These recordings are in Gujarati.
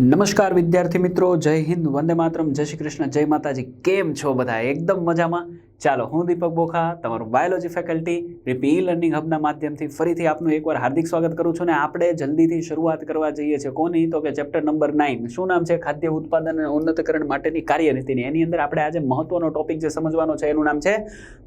નમસ્કાર વિદ્યાર્થી મિત્રો, જય હિન્દ, વંદે માતરમ, જય શ્રી કૃષ્ણ, જય માતાજી. કેમ છો બધા? એકદમ મજામાં. ચાલો, હું દીપક બોખા, તમારું બાયોલોજી ફેકલ્ટી રીપી લર્નિંગ હબના માધ્યમથી ફરીથી આપનું એકવાર હાર્દિક સ્વાગત કરું છું ને આપણે જલ્દીથી શરૂઆત કરવા જઈએ છીએ. કોની? તો કે ચેપ્ટર નંબર નાઇન શું નામ છે? ખાદ્ય ઉત્પાદન અને ઉન્નતકરણ માટેની કાર્યનીતિની. એની અંદર આપણે આજે મહત્વનો ટોપિક જે સમજવાનો છે, એનું નામ છે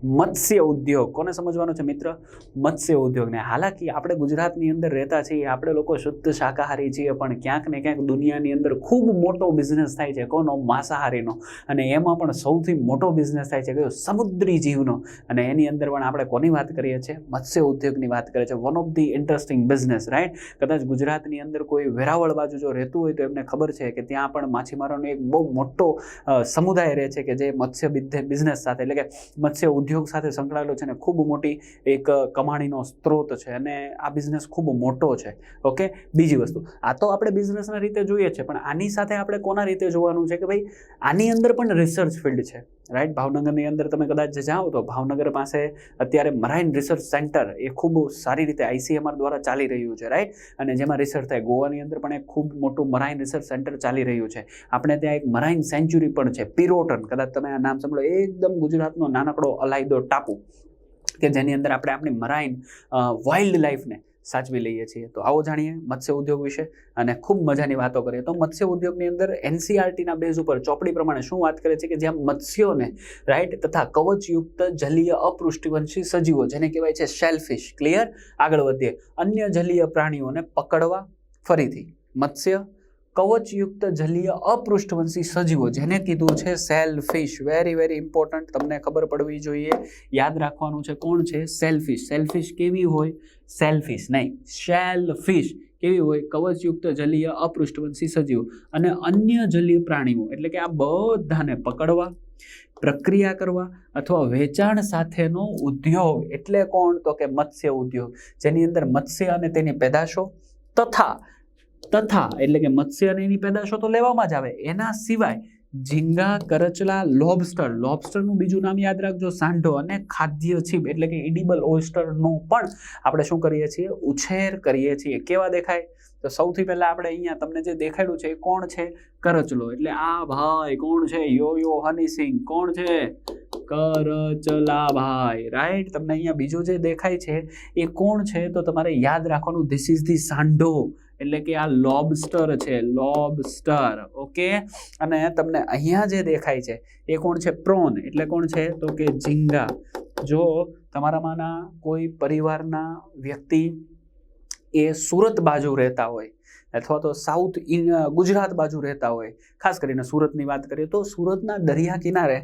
મત્સ્ય ઉદ્યોગ. કોને સમજવાનો છે મિત્ર? મત્સ્ય ઉદ્યોગને. હાલાકી આપણે ગુજરાતની અંદર રહેતા છીએ, આપણે લોકો શુદ્ધ શાકાહારી છીએ, પણ ક્યાંક ને ક્યાંક દુનિયાની અંદર ખૂબ મોટો બિઝનેસ થાય છે, કોનો માંસાહારીનો. અને એમાં પણ સૌથી મોટો બિઝનેસ થાય છે, કયો? સમુદ્રી જીવનો. અને એની અંદર પણ આપણે કોની વાત કરીએ છીએ? મત્સ્ય ઉદ્યોગની વાત કરીએ છીએ. One of the interesting business right કદાચ ગુજરાતની અંદર કોઈ વેરાવળ બાજુ જો રહેતું હોય તો એમને ખબર છે કે ત્યાં પણ માછીમારોનો એક બહુ મોટો સમુદાય રહે છે કે જે મત્સ્ય બિઝનેસ સાથે એટલે કે મત્સ્ય ઉદ્યોગ સાથે સંકળાયેલો છે ને ખૂબ મોટી એક કમાણીનો સ્ત્રોત છે અને આ બિઝનેસ ખૂબ મોટો છે. ઓકે? બીજી વસ્તુ. આ તો આપણે બિઝનેસના રીતે જોઈએ છે, પણ આની સાથે આપણે કોના રીતે જોવાનું છે કે ભાઈ, આની અંદર પણ રિસર્ચ ફિલ્ડ છે રાઈટ ભાવનગરની અંદર તમે કદાચ જાઓ તો ભાવનગર પાસે અત્યારે મરાઇન રિસર્ચ સેન્ટર એ ખૂબ સારી રીતે આઈસીએમઆર દ્વારા ચાલી રહ્યું છે રાઈટ અને જેમાં રિસર્ચ થાય. ગોવાની અંદર પણ એક ખૂબ મોટું મરાઇન રિસર્ચ સેન્ટર ચાલી રહ્યું છે. આપણે ત્યાં એક મરાઇન સેન્ચુરી પણ છે, પિરોટન. કદાચ તમે આ નામ સાંભળો. એકદમ ગુજરાતનો નાનકડો અલાયદો ટાપુ કે જેની અંદર આપણે આપણી મરાઇન વાઇલ્ડ લાઈફને સાચવી લઈએ છીએ. તો આવો જાણીએ મત્સ્ય ઉદ્યોગ વિશે અને ખૂબ મજાની વાતો કરીએ. તો મત્સ્ય ઉદ્યોગની અંદર એનસીઆરટીના બેઝ ઉપર ચોપડી પ્રમાણે શું વાત કરે છે કે જ્યાં મત્સ્યોને રાઈટ તથા કવચયુક્ત જલીય અપૃષ્ટિવંશી સજીવો જેને કહેવાય છે શેલફિશ ક્લિયર આગળ વધીએ. અન્ય જલીય પ્રાણીઓને પકડવા ફરીથી. મત્સ્ય કવચયુક્ત જલીય અપૃષ્ઠવંશી સજીવો જેને કીધું છે સેલફિશ. વેરી વેરી ઇમ્પોર્ટન્ટ તમને ખબર પડવી જોઈએ. યાદ રાખવાનું છે કોણ છે? સેલફિશ. સેલફિશ કેવી હોય? સેલફિશ નહીં. સેલફિશ કેવી હોય? કવચયુક્ત જલીય અપૃષ્ઠવંશી સજીવો અને અન્ય જલીય પ્રાણીઓ. એટલે કે આ બધાને પકડવા, પ્રક્રિયા કરવા અથવા વેચાણ સાથેનો ઉદ્યોગ. એટલે કોણ? તો કે મત્સ્ય ઉદ્યોગ. જેની અંદર મત્સ્ય અને તેની પેદાશો તથા તથા એટલે કે મત્સ્ય પેદાશો તો લેવામાં જ આવે. એના સિવાય ઝીંગા, કરચલા લોબસ્ટર લોબસ્ટરનું બીજું નામ યાદ રાખજો, સાંઢો અને ખાદ્ય છીપ એટલે કે ઇડિબલ ઓઇસ્ટરનો પણ આપણે શું કરીએ છીએ? ઉછેર કરીએ છીએ. કેવા દેખાય? તો સૌથી પહેલાં આપણે અહીંયા તમને જે દેખાડ્યું છે એ કોણ છે? કરચલો. એટલે આ ભાઈ કોણ છે? યો યો હની સિંહ. કોણ છે? કરચલા ભાઈ. રાઈટ તમને અહીંયા બીજું જે દેખાય છે એ કોણ છે? તો તમારે યાદ રાખવાનું ધીસ ઇઝ ધી સાંઢો. એટલે કે આ લોબસ્ટર છે લોબસ્ટર ઓકે અને તમને અહીંયા જે દેખાય છે, એ કોણ છે? પ્રોન એટલે કોણ છે? તો કે ઝીંગા. જો તમારામાંના કોઈ પરિવારના વ્યક્તિ એ સુરત બાજુ રહેતા હોય અથવા તો સાઉથ ગુજરાત બાજુ રહેતા હોય, ખાસ કરીને સુરતની વાત કરીએ તો સુરતના દરિયા કિનારે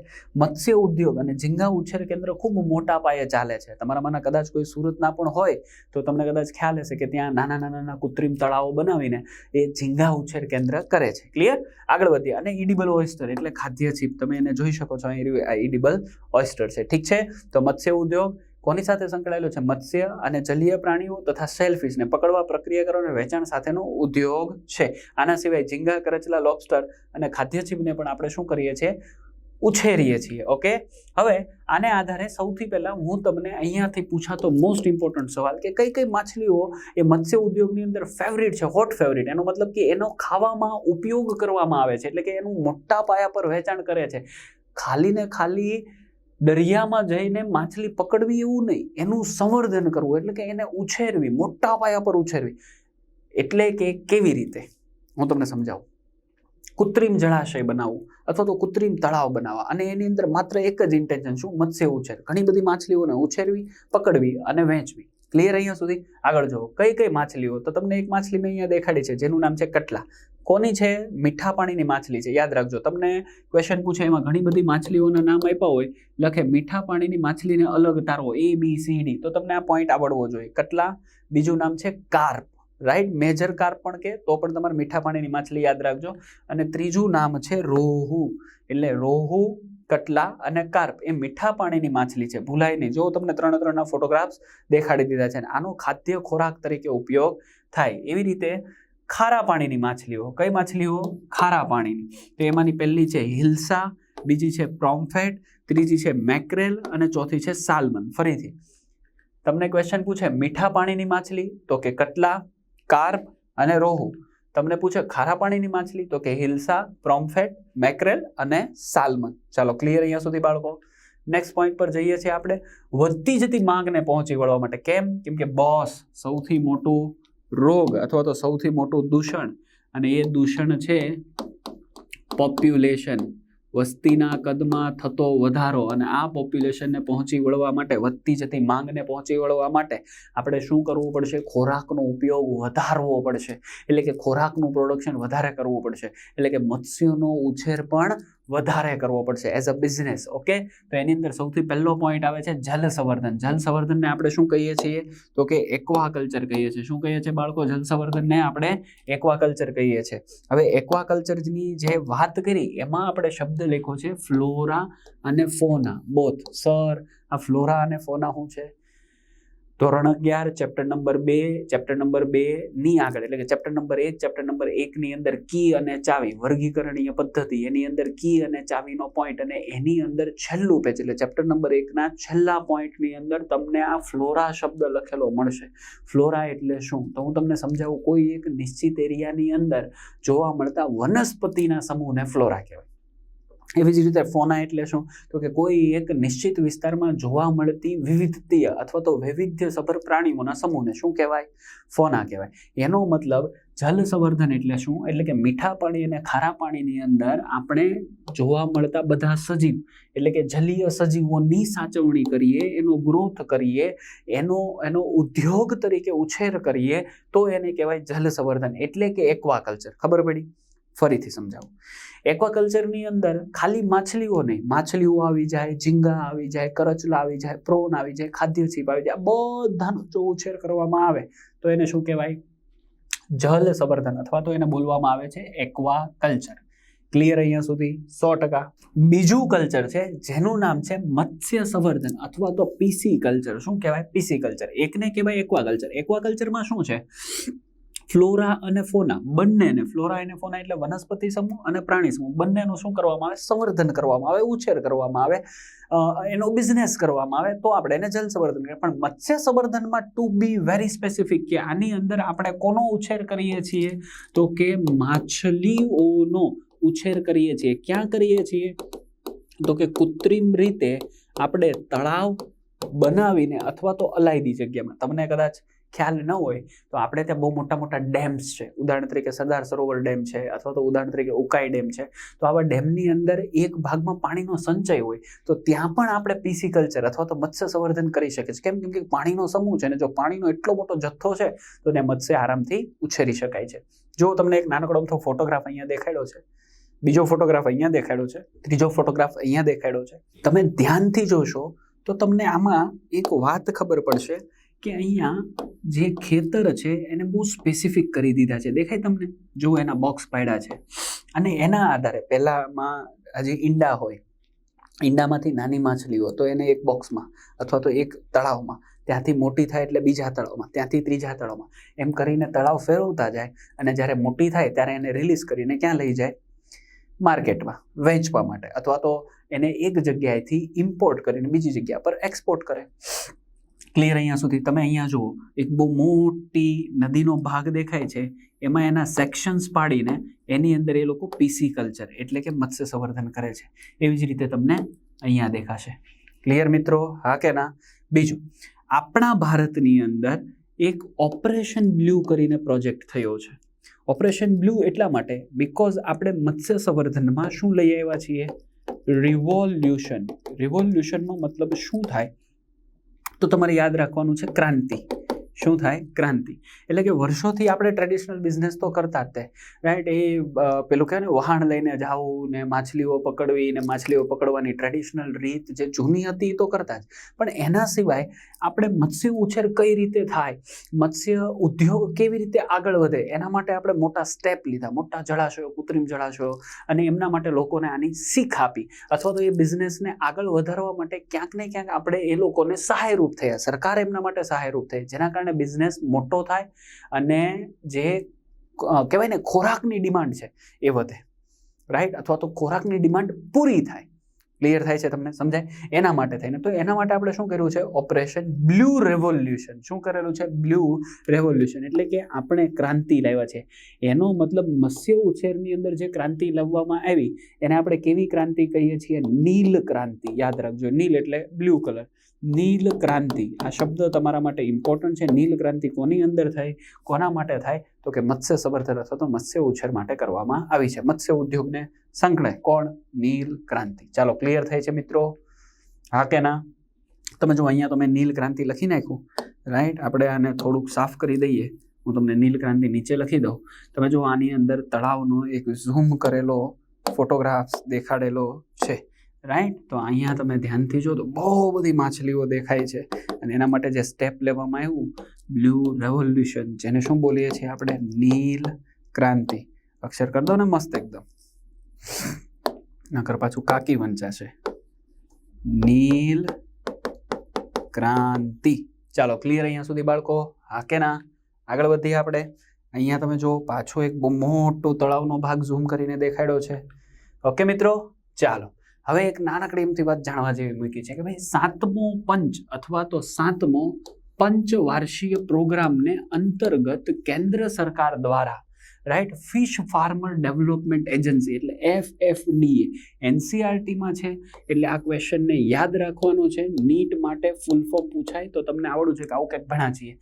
મત્સ્ય ઉદ્યોગ અને ઝીંગા ઉછેર કેન્દ્ર ખૂબ મોટા પાયે ચાલે છે. તમારામાંના કદાચ કોઈ સુરતના પણ હોય તો તમને કદાચ ખ્યાલ હશે કે ત્યાં નાના નાના નાના કૃત્રિમ તળાવો બનાવીને એ ઝીંગા ઉછેર કેન્દ્ર કરે છે. ક્લિયર આગળ વધીએ. અને ઇડિબલ ઓઇસ્ટર એટલે ખાદ્ય ચીપ. તમે એને જોઈ શકો છો, અહીં ઇડિબલ ઓઇસ્ટર છે. ઠીક છે? તો મત્સ્ય ઉદ્યોગ કોની સાથે સંકળાયેલો છે? મત્સ્ય અને જલીય પ્રાણીઓ તથા સેલફિશને પકડવા પ્રક્રિયા કરવા અને વેચાણ સાથેનો ઉદ્યોગ છે. આના સિવાય ઝીંગા, કરચલા લોબસ્ટર અને ખાદ્ય જીવને પણ આપણે શું કરીએ છીએ? ઉછેરીએ છીએ, ઓકે? હવે આને આધારે સૌથી પહેલાં હું તમને અહીંયાથી પૂછાતો મોસ્ટ ઇમ્પોર્ટન્ટ સવાલ કે કઈ કઈ માછલીઓ એ મત્સ્ય ઉદ્યોગની અંદર ફેવરિટ છે હોટ ફેવરિટ એનો મતલબ કે એનો ખાવામાં ઉપયોગ કરવામાં આવે છે, એટલે કે એનું મોટા પાયા પર વેચાણ કરે છે. ખાલી ને ખાલી દરિયામાં જઈને માછલી પકડવી એવું નહીં. એનું સંવર્ધન કરવું, એટલે કે એને ઉછેરવી, મોટા પાયા પર ઉછેરવી. એટલે કે કેવી રીતે? હું તમને સમજાવું. કૃત્રિમ જળાશય બનાવવું અથવા તો કૃત્રિમ તળાવ બનાવવા. અને એની અંદર માત્ર એક જ ઇન્ટેન્શન શું? મત્સ્ય ઉછેર. ઘણી બધી માછલીઓને ઉછેરવી, પકડવી અને વહેંચવી ક્લિયર અહીંયા સુધી? આગળ જુઓ. કઈ કઈ માછલીઓ? તો તમને એક માછલી મેં અહીંયા દેખાડી છે, જેનું નામ છે કટલા. કોની છે? મીઠા પાણીની માછલી છે. યાદ રાખજો, તમને ક્વેશ્ચન પૂછે એમાં ઘણી બધી માછલીઓના નામ આપ્યા હોય, લખે મીઠા પાણીની માછલીને અલગ તારવો એ બી સી ડી તો તમને આ પોઈન્ટ આવડવો જોઈએ. કટલા? બીજું નામ છે કાર્પ. રાઈટ મેજર કાર્પ પણ કે, તો પણ તમારે મીઠા પાણીની માછલી યાદ રાખજો. અને ત્રીજું નામ છે રોહુ. એટલે રોહુ, કટલા અને કાર્પ એ મીઠા પાણીની માછલી છે. ભૂલાય નહીં. જો તમને ત્રણ ત્રણના ફોટોગ્રાફ્સ દેખાડી દીધા છે અને આનો ખાદ્ય ખોરાક તરીકે ઉપયોગ થાય, એવી રીતે ખારા પાણીની માછલીઓ. કઈ માછલીઓ? ખારા પાણીની. તો એમાંની પહેલી છે હિલ્સા, બીજી છે પ્રોમ્ફેટ, ત્રીજી છે મેક્રેલ અને ચોથી છે સાલ્મન. ફરીથી. તમને ક્વેશ્ચન પૂછે, મીઠા પાણીની માછલી? તો કે કટલા, કાર્પ અને રોહુ. તમને પૂછે, ખારા પાણીની માછલી? તો કે હિલ્સા, પ્રોમ્ફેટ, મેક્રેલ અને સાલ્મન. ચાલો ક્લિયર અહીંયા સુધી બાળકો. નેક્સ્ટ પોઈન્ટ પર જઈએ છીએ આપણે. વધતી જતી માંગને પહોંચી વળવા માટે કેમ? કેમ કે બોસ સૌથી મોટું રોગ અથવા તો સૌથી મોટું દૂષણ, અને એ દૂષણ છે પોપ્યુલેશન વસ્તીના કદમાં થતો વધારો અને આ પોપ્યુલેશનને પહોંચી વળવા માટે, વધતી જતી માંગને પહોંચી વળવા માટે આપણે શું કરવું પડશે? ખોરાકનો ઉપયોગ વધારવો પડશે. એટલે કે ખોરાકનું પ્રોડક્શન વધારે કરવું પડશે. એટલે કે મત્સ્યનો ઉછેર પણ વધારે કરવો પડશે એઝ અ બિઝનેસ ઓકે તો એની અંદર સૌથી પહેલો પોઈન્ટ આવે છે જલ સંવર્ધન જલ સંવર્ધનને આપણે શું કહીએ છીએ? તો કે એક્વાકલ્ચર કહીએ છીએ. શું કહીએ છીએ બાળકો? જલ સંવર્ધનને આપણે એક્વાકલ્ચર કહીએ છીએ. હવે એક્વાકલ્ચરની જે વાત કરી, એમાં આપણે શબ્દ લખ્યો છે ફ્લોરા અને ફોના બોથ સર આ ફ્લોરા અને ફોના શું છે? ધોરણ અગિયાર ચેપ્ટર નંબર બે ચેપ્ટર નંબર બે ની આગળ, એટલે કે ચેપ્ટર નંબર એક ચેપ્ટર નંબર એકની અંદર કી અને ચાવી, વર્ગીકરણીય પદ્ધતિ, એની અંદર કી અને ચાવીનો પોઈન્ટ અને એની અંદર છેલ્લું પેજ એટલે ચેપ્ટર નંબર એકના છેલ્લા પોઈન્ટની અંદર તમને આ ફ્લોરા શબ્દ લખેલો મળશે. ફ્લોરા એટલે શું? તો હું તમને સમજાવું, કોઈ એક નિશ્ચિત એરિયાની અંદર જોવા મળતા વનસ્પતિના સમૂહને ફ્લોરા કહેવાય. એવી જ રીતે ફોના એટલે શું? તો કે કોઈ એક નિશ્ચિત વિસ્તારમાં જોવા મળતી વિવિધતીય અથવા તો વૈવિધ્યસભર પ્રાણીઓના સમૂહને શું કહેવાય? ફોના કહેવાય. એનો મતલબ જલ સંવર્ધન એટલે શું? એટલે કે મીઠા પાણી અને ખારા પાણીની અંદર આપણે જોવા મળતા બધા સજીવ, એટલે કે જલીય સજીવોની સાચવણી કરીએ, એનો ગ્રોથ કરીએ, એનો એનો ઉદ્યોગ તરીકે ઉછેર કરીએ, તો એને કહેવાય જલ સંવર્ધન. એટલે કે એક્વાકલ્ચર. ખબર પડી? ફરીથી સમજાવું. એક્વાકલ્ચરની અંદર ખાલી માછલીઓ નહીં, માછલીઓ આવી જાય, ઝીંગા આવી જાય, કરચલા આવી જાય પ્રોન આવી જાય, ખાદ્ય છીપ આવી જાય બધાનો જો ઉછેર કરવામાં આવે. તો એને શું કહેવાય? જલ સંવર્ધન અથવા તો એને બોલવામાં આવે છે એક્વા કલ્ચર ક્લિયર અહીંયા સુધી? સો ટકા. બીજું કલ્ચર છે, જેનું નામ છે મત્સ્ય સંવર્ધન અથવા તો પીસી કલ્ચર શું કહેવાય? પીસી કલ્ચર એકને કહેવાય એક્વા કલ્ચર એક્વા કલ્ચરમાં શું છે? ફ્લોરા અને ફોના બંનેને ફ્લોરા અને ફોના એટલે વનસ્પતિ સમૂહ અને પ્રાણી સમૂહ. બંનેનું શું કરવામાં આવે? સંવર્ધન કરવામાં આવે, ઉછેર કરવામાં આવે એનો બિઝનેસ કરવામાં આવે. તો આપણે એને જલ સંવર્ધન કરીએ પણ મત્સ્ય સંવર્ધનમાં ટુ બી વેરી સ્પેસિફિક કે આની અંદર આપણે કોનો ઉછેર કરીએ છીએ? તો કે માછલીઓનો ઉછેર કરીએ છીએ. ક્યાં કરીએ છીએ? તો કે કૃત્રિમ રીતે આપણે તળાવ બનાવીને અથવા તો અલાયદી જગ્યામાં. તમને કદાચ ખ્યાલ ન હોય, તો આપણે ત્યાં બહુ મોટા મોટા ડેમ્સ છે. ઉદાહરણ તરીકે સરદાર સરોવર ડેમ છે, અથવા તો ઉદાહરણ તરીકે ઉકાઈ ડેમ છે. તો આવા ડેમની અંદર એક ભાગમાં પાણીનો સંચય હોય, તો ત્યાં પણ આપણે પિસિકલ્ચર અથવા તો મત્સ્ય સંવર્ધન કરી શકીએ છીએ. કેમ કેમ કે પાણીનો સમૂહ છે અને જો પાણીનો એટલો મોટો જથ્થો છે, તો ત્યાં મત્સ્ય આરામથી ઉછેરી શકાય છે. જો તમને એક નાનકડો અમથો ફોટોગ્રાફ અહીંયા દેખાડ્યો છે, બીજો ફોટોગ્રાફ અહીંયા દેખાડ્યો છે, ત્રીજો ફોટોગ્રાફ અહીંયા દેખાડ્યો છે, તમે ધ્યાનથી જોશો તો તમને આમાં એક વાત ખબર પડશે કે અહીંયા જે ખેતર છે એને બહુ સ્પેસિફિક કરી દીધા છે. દેખાય તમને? જો એના બોક્સ પાડ્યા છે. અને એના આધારે પહેલાંમાં હજી ઈંડા હોય, ઈંડામાંથી નાની માછલીઓ, તો એને એક બોક્સમાં અથવા તો એક તળાવમાં, ત્યાંથી મોટી થાય એટલે બીજા તળાવમાં, ત્યાંથી ત્રીજા તળાવમાં. એમ કરીને તળાવ ફેરવતા જાય અને જ્યારે મોટી થાય ત્યારે એને રિલીઝ કરીને ક્યાં લઈ જાય? માર્કેટમાં વેચવા માટે અથવા તો એને એક જગ્યાએથી ઇમ્પોર્ટ કરીને બીજી જગ્યા પર એક્સપોર્ટ કરે. ક્લિયર અહીંયા સુધી. તમે અહીંયા જુઓ, એક બહુ મોટી નદીનો ભાગ દેખાય છે. એમાં એના સેક્શન્સ પાડીને એની અંદર એ લોકો પીસી કલ્ચર એટલે કે મત્સ્ય સંવર્ધન કરે છે. એવી જ રીતે તમને અહીંયા દેખાશે. ક્લિયર મિત્રો? હા કે ના? બીજું, આપણા ભારતની અંદર એક ઓપરેશન બ્લુ કરીને પ્રોજેક્ટ થયો છે. ઓપરેશન બ્લુ એટલા માટે બિકોઝ આપણે મત્સ્ય સંવર્ધનમાં શું લઈ આવ્યા છીએ? રિવોલ્યુશન રિવોલ્યુશનનો મતલબ શું થાય? તો તમારે યાદ રાખવાનું છે ક્રાંતિ. શું થાય? ક્રાંતિ. એટલે કે વર્ષોથી આપણે ટ્રેડિશનલ બિઝનેસ તો કરતા જ તે. રાઈટ એ પેલું કહેવાય ને, વહાણ લઈને જાવું ને માછલીઓ પકડવી ને માછલીઓ પકડવાની ટ્રેડિશનલ રીત જે જૂની હતી એ તો કરતા જ. પણ એના સિવાય આપણે મત્સ્ય ઉછેર કઈ રીતે થાય? મત્સ્ય ઉદ્યોગ કેવી રીતે આગળ વધે? એના માટે આપણે મોટા સ્ટેપ લીધા. મોટા જળાશયો, કૃત્રિમ જળાશયો અને એમના માટે લોકોને આની શીખ આપી. અથવા તો એ બિઝનેસને આગળ વધારવા માટે ક્યાંક ને ક્યાંક આપણે એ લોકોને સહાયરૂપ થયા. સરકાર એમના માટે સહાયરૂપ થઈ. જેના કારણે બિઝનેસ મોટો થાય અને જે કહેવાય ને ખોરાકની ડિમાન્ડ છે એ વધે. રાઈટ અથવા તો ખોરાકની ડિમાન્ડ પૂરી થાય. ક્લિયર થાય છે તમને? સમજાય? એના માટે થઈને. તો એના માટે આપણે શું કર્યું છે? ઓપરેશન બ્લુ રેવોલ્યુશન શું કરેલું છે? બ્લુ રેવોલ્યુશન એટલે કે આપણે ક્રાંતિ લાવ્યા છે. એનો મતલબ મત્સ્ય ઉછેરની અંદર જે ક્રાંતિ લાવવામાં આવી, એને આપણે કેવી ક્રાંતિ કહીએ છીએ? નીલ ક્રાંતિ. યાદ રાખજો. નીલ એટલે બ્લુ કલર નીલ ક્રાંતિ આ શબ્દ તમારા માટે ઇમ્પોર્ટન્ટ છે. નીલ ક્રાંતિ કોની અંદર થાય કોના માટે થાય? તો કે મત્સ્ય સંવર્ધન અથવા તો મત્સ્ય ઉછેર માટે કરવામાં આવી છે. મત્સ્ય ઉદ્યોગને સંકળાય. કોણ? નીલ ક્રાંતિ ચાલો ક્લિયર થાય છે મિત્રો? હા કે ના? તમે જો અહીંયા તમે નીલ ક્રાંતિ લખી નાખ્યું રાઈટ આપણે આને થોડુંક સાફ કરી દઈએ. હું તમને નીલ ક્રાંતિ નીચે લખી દઉં. તમે જો આની અંદર તળાવનો એક ઝૂમ કરેલો ફોટોગ્રાફ્સ દેખાડેલો રાઈટ તો અહીંયા તમે ધ્યાનથી જો તો બહુ બધી માછલીઓ દેખાય છે. અને એના માટે જે સ્ટેપ લેવામાં આવ્યું બ્લુ રેવોલ્યુશન જેને શું બોલીએ છીએ આપણે? નીલ ક્રાંતિ. અક્ષર કરી દો ને મસ્ત એકદમ. નકર પાછું કાકી વંચાશે. નીલ ક્રાંતિ. ચાલો ક્લિયર અહીંયા સુધી બાળકો? હા કે ના? આગળ વધીએ આપણે. અહીંયા તમે જો પાછો એક બહુ મોટો તળાવનો ભાગ ઝૂમ કરીને દેખાડ્યો છે. ઓકે મિત્રો, ચાલો. હવે એક નાનકડી એમથી વાત જાણવા જેવી મૂકી છે કે ભાઈ સાતમો પંચ અથવા તો સાતમો પંચવાર્ષીય પ્રોગ્રામને અંતર્ગત કેન્દ્ર સરકાર દ્વારા right fish farmer development agency એટલે એફ એફ ડીએ એનસીઆરટીમાં છે. એટલે આ ક્વેશ્ચનને યાદ રાખવાનો છે. નીટ માટે ફૂલ ફોર્મ પૂછાય તો તમને આવડું છે કે આવું કંઈક ભણા છીએ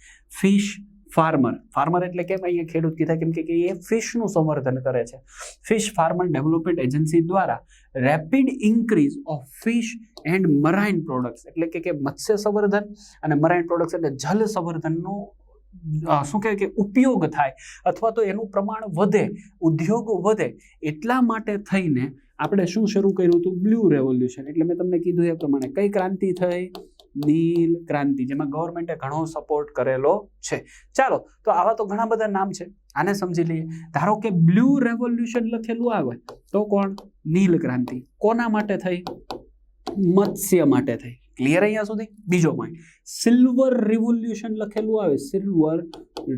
ફિશ ફાર્મર. ફાર્મર એટલે કેમ? અહીંયા ખેડૂત કીધા કેમ કે એ ફિશનું સંવર્ધન કરે છે. ફિશ ફાર્મર ડેવલપમેન્ટ એજન્સી દ્વારા rapid increase of fish and marine products, એટલે કે મત્સ્ય સંવર્ધન અને મરાઇન પ્રોડક્ટ્સ એટલે જલ સંવર્ધનનું શું કહેવાય કે, ઉપયોગ થાય. અથવા તો એનું પ્રમાણ વધે, ઉદ્યોગ વધે, એટલા માટે થઈને આપણે શું શરૂ કર્યું હતું? Blue revolution. એટલે મેં તમને કીધું એ પ્રમાણે કઈ ક્રાંતિ થઈ? નીલ ક્રાંતિ, જેમાં ગવર્મેન્ટે ઘણો સપોર્ટ કરેલો છે. ચાલો, તો આવા તો ઘણા બધા નામ છે. આને સમજી લઈએ. ધારો કે બ્લુ રેવોલ્યુશન લખેલું આવે, તો કોણ? નીલ ક્રાંતિ. કોના માટે થઈ? મત્સ્ય માટે થઈ. ક્લિયર અહીંયા સુધી? બીજો પોઈન્ટ સિલ્વર રિવોલ્યુશન લખેલું આવે સિલ્વર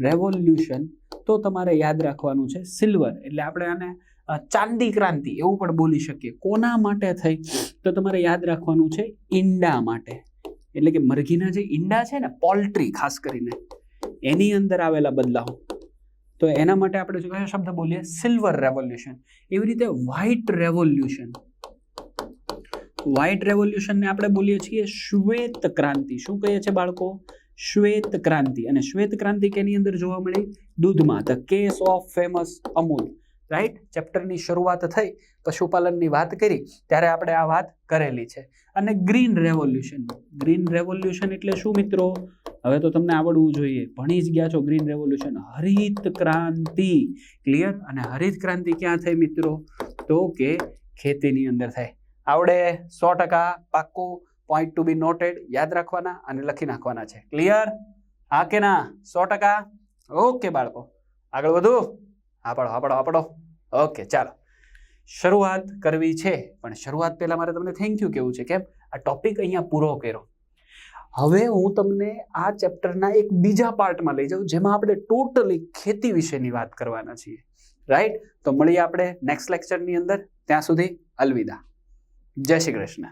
રેવોલ્યુશન તો તમારે યાદ રાખવાનું છે સિલ્વર એટલે આપણે આને ચાંદી ક્રાંતિ, એવું પણ બોલી શકીએ. કોના માટે થઈ? તો તમારે યાદ રાખવાનું છે, ઈંડા માટે. એટલે કે મરઘીના જે ઈંડા છે ને પોલ્ટ્રી ખાસ કરીને, એની અંદર આવેલા બદલાવ. તો એના માટે આપણે જો કયો શબ્દ બોલીએ? સિલ્વર રેવોલ્યુશન એવી રીતે વ્હાઇટ રેવોલ્યુશન વ્હાઇટ રેવોલ્યુશનને આપણે બોલીએ છીએ શ્વેત ક્રાંતિ. શું કહીએ છીએ બાળકો? શ્વેત ક્રાંતિ. અને શ્વેત ક્રાંતિ કેની અંદર જોવા મળી? દૂધમાં. The case of famous Amul right ચેપ્ટરની શરૂઆત થઈ, પશુપાલનની વાત કરી, ત્યારે આપણે આ વાત કરેલી છે. અને ગ્રીન રેવોલ્યુશન ગ્રીન રેવોલ્યુશન એટલે શું મિત્રો? હવે તો તમને આવડવું જોઈએ. ભણી જ ગયા છો ગ્રીન રેવોલ્યુશન હરિત ક્રાંતિ. ક્લિયર અને હરિત ક્રાંતિ ક્યાં થઈ મિત્રો? તો કે ખેતીની અંદર થાય આવડે સો ટકા પાક્કું પોઈન્ટ ટુ બી નોટેડ યાદ રાખવાના અને લખી નાખવાના છે. ક્લિયર હા કે ના? સો ટકા? ઓકે બાળકો. આગળ વધુ. હા આપડો હા ઓકે, ચાલો. શરૂઆત કરવી છે, પણ શરૂઆત પહેલા મારે તમને થેન્ક યુ કેવું છે, કેમ? આ ટોપિક અહીંયા પૂરો કર્યો. હવે હું તમને આ ચેપ્ટરના એક બીજા પાર્ટમાં લઈ જાઉં, જેમાં આપણે ટોટલી ખેતી વિશેની વાત કરવાના છીએ. રાઈટ તો મળીએ આપણે નેક્સ્ટ લેક્ચરની અંદર. ત્યાં સુધી અલવિદા. જય શ્રી કૃષ્ણ.